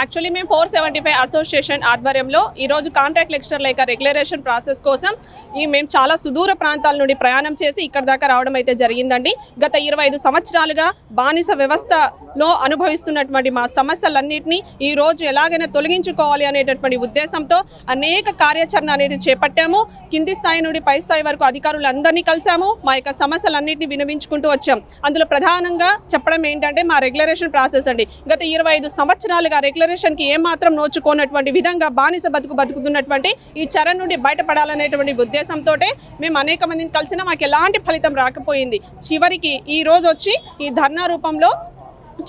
Actually మేము four seventy five association ఆధ్వర్యంలో ఈరోజు కాంట్రాక్ట్ లెక్చర్ లేక రెగ్యులరేషన్ ప్రాసెస్ కోసం ఈ మేము చాలా సుదూర ప్రాంతాల నుండి ప్రయాణం చేసి ఇక్కడ దాకా రావడం అయితే జరిగిందండి. గత ఇరవై ఐదు సంవత్సరాలుగా బానిస వ్యవస్థలో అనుభవిస్తున్నటువంటి మా సమస్యలన్నింటినీ ఈ రోజు ఎలాగైనా తొలగించుకోవాలి అనేటటువంటి ఉద్దేశంతో అనేక కార్యాచరణ అనేది చేపట్టాము. కింది స్థాయి నుండి పై స్థాయి వరకు అధికారులందరినీ కలిసాము మా యొక్క సమస్యలన్నింటినీ వినవించుకుంటూ వచ్చాం. అందులో ప్రధానంగా చెప్పడం ఏంటంటే మా రెగ్యులరేషన్ ప్రాసెస్ అండి. గత ఇరవై ఐదు సంవత్సరాలుగా జనరేషన్కి ఏమాత్రం నోచుకోనటువంటి విధంగా బానిస బతుకు బతుకుతున్నటువంటి ఈ చరణ్ నుండి బయటపడాలనేటువంటి ఉద్దేశంతో మేము అనేక మందిని కలిసినా మాకు ఎలాంటి ఫలితం రాకపోయింది. చివరికి ఈ రోజు వచ్చి ఈ ధర్నా రూపంలో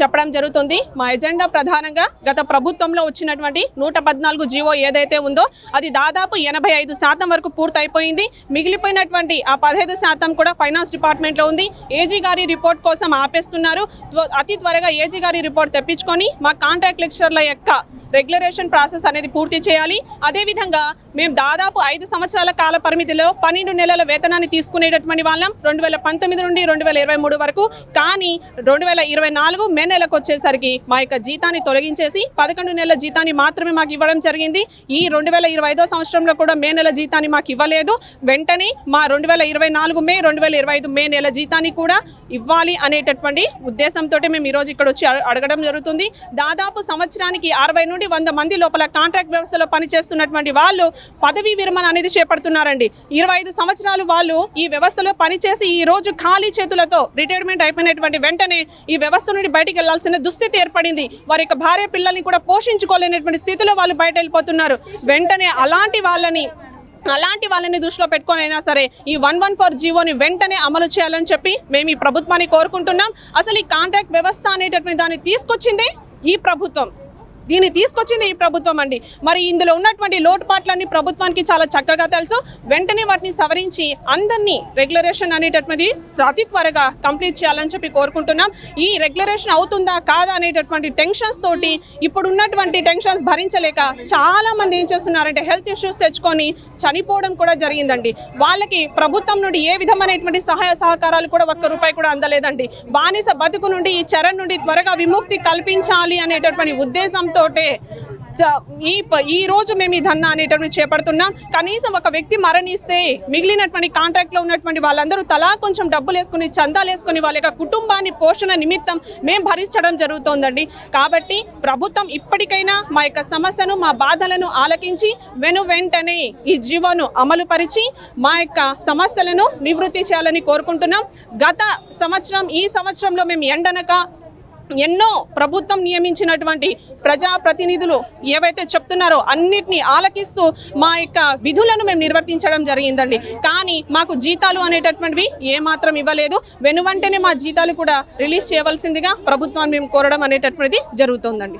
చెప్పడం జరుగుతుంది. మా ఎజెండా ప్రధానంగా గత ప్రభుత్వంలో వచ్చినటువంటి నూట పద్నాలుగు జీవో ఏదైతే ఉందో అది దాదాపు ఎనభై ఐదు శాతం వరకు పూర్తయిపోయింది. మిగిలిపోయినటువంటి ఆ పదహైదు శాతం కూడా ఫైనాన్స్ డిపార్ట్మెంట్లో ఉంది. ఏజీ గారి రిపోర్ట్ కోసం ఆపేస్తున్నారు. త్వ- అతి త్వరగా ఏజీ గారి రిపోర్ట్ తెప్పించుకొని మా కాంట్రాక్ట్ లెక్చరర్ల యొక్క రెగ్యులరేషన్ ప్రాసెస్ అనేది పూర్తి చేయాలి. అదేవిధంగా మేము దాదాపు ఐదు సంవత్సరాల కాల పరిమితిలో పన్నెండు నెలల వేతనాన్ని తీసుకునేటటువంటి వాళ్ళం. రెండు వేల పంతొమ్మిది నుండి రెండు వేల ఇరవై మూడు వరకు. కానీ రెండు వేల ఇరవై నాలుగు మే నెలకు వచ్చేసరికి మా యొక్క జీతాన్ని తొలగించేసి పదకొండు నెలల జీతాన్ని మాత్రమే మాకు ఇవ్వడం జరిగింది. ఈ రెండు వేల ఇరవై ఐదో సంవత్సరంలో కూడా మే నెల జీతాన్ని మాకు ఇవ్వలేదు. వెంటనే మా రెండు వేల ఇరవై నాలుగు మే రెండు వేల ఇరవై ఐదు మే నెల జీతాన్ని కూడా ఇవ్వాలి అనేటటువంటి ఉద్దేశంతో మేము ఈరోజు ఇక్కడ వచ్చి అడగడం జరుగుతుంది. దాదాపు సంవత్సరానికి అరవై నుండి వంద మంది లోపల కాంట్రాక్ట్ వ్యవస్థలో పనిచేస్తున్నటువంటి వాళ్ళు పదవీ విరమణ అనేది చేపడుతున్నారండి. ఇరవై ఐదు సంవత్సరాలు వాళ్ళు ఈ వ్యవస్థలో పనిచేసి ఈ రోజు ఖాళీ చేతులతో రిటైర్మెంట్ అయిపోయినటువంటి వెంటనే ఈ వ్యవస్థ నుండి బయట బయటికి వెళ్ళాల్సిన దుస్థితి ఏర్పడింది. వారి యొక్క భార్య పిల్లల్ని కూడా పోషించుకోలేనటువంటి స్థితిలో వాళ్ళు బయట వెళ్ళిపోతున్నారు. వెంటనే అలాంటి వాళ్ళని అలాంటి వాళ్ళని దృష్టిలో పెట్టుకొని అయినా సరే ఈ వన్ వన్ ఫోర్ జీవోని వెంటనే అమలు చేయాలని చెప్పి మేము ఈ ప్రభుత్వాన్ని కోరుకుంటున్నాం. అసలు ఈ కాంట్రాక్ట్ వ్యవస్థ అనేటటువంటి దాన్ని తీసుకొచ్చింది ఈ ప్రభుత్వం. దీన్ని తీసుకొచ్చింది ఈ ప్రభుత్వం అండి. మరి ఇందులో ఉన్నటువంటి లోటుపాట్లన్నీ ప్రభుత్వానికి చాలా చక్కగా తెలుసు. వెంటనే వాటిని సవరించి అందరినీ రెగ్యులరేషన్ అనేటటువంటిది అతి త్వరగా కంప్లీట్ చేయాలని చెప్పి కోరుకుంటున్నాం. ఈ రెగ్యులరేషన్ అవుతుందా కాదా అనేటటువంటి టెన్షన్స్ తోటి ఇప్పుడు ఉన్నటువంటి టెన్షన్స్ భరించలేక చాలా మంది ఏం చేస్తున్నారంటే హెల్త్ ఇష్యూస్ తెచ్చుకొని చనిపోవడం కూడా జరిగిందండి. వాళ్ళకి ప్రభుత్వం నుండి ఏ విధమైనటువంటి సహాయ సహకారాలు కూడా ఒక్క రూపాయి కూడా అందలేదండి. బానిస బతుకు నుండి ఈ చరణ్ నుండి త్వరగా విముక్తి కల్పించాలి అనేటటువంటి ఉద్దేశంతో ఈ ప- ఈ రోజు మేము ఈ ధర్నా అనేటటువంటి చేపడుతున్నాం. కనీసం ఒక వ్యక్తి మరణిస్తే మిగిలినటువంటి కాంట్రాక్ట్లో ఉన్నటువంటి వాళ్ళందరూ తలా కొంచెం డబ్బులు వేసుకుని చందాలు వేసుకుని వాళ్ళ యొక్క కుటుంబాన్ని పోషణ నిమిత్తం మేము భరించడం జరుగుతోందండి. కాబట్టి ప్రభుత్వం ఇప్పటికైనా మా యొక్క సమస్యను మా బాధలను ఆలకించి వెను వెంటనే ఈ జీవోను అమలుపరిచి మా యొక్క సమస్యలను నివృత్తి చేయాలని కోరుకుంటున్నాం. గత సంవత్సరం ఈ సంవత్సరంలో మేము ఎండనక ఎన్నో ప్రభుత్వం నియమించినటువంటి ప్రజాప్రతినిధులు ఏవైతే చెప్తున్నారో అన్నిటినీ ఆలకిస్తూ మా యొక్క విధులను మేము నిర్వర్తించడం జరిగిందండి. కానీ మాకు జీతాలు అనేటటువంటివి ఏమాత్రం ఇవ్వలేదు. వెనువంటనే మా జీతాలు కూడా రిలీజ్ చేయవలసిందిగా ప్రభుత్వాన్ని మేము కోరడం అనేటటువంటిది జరుగుతోందండి.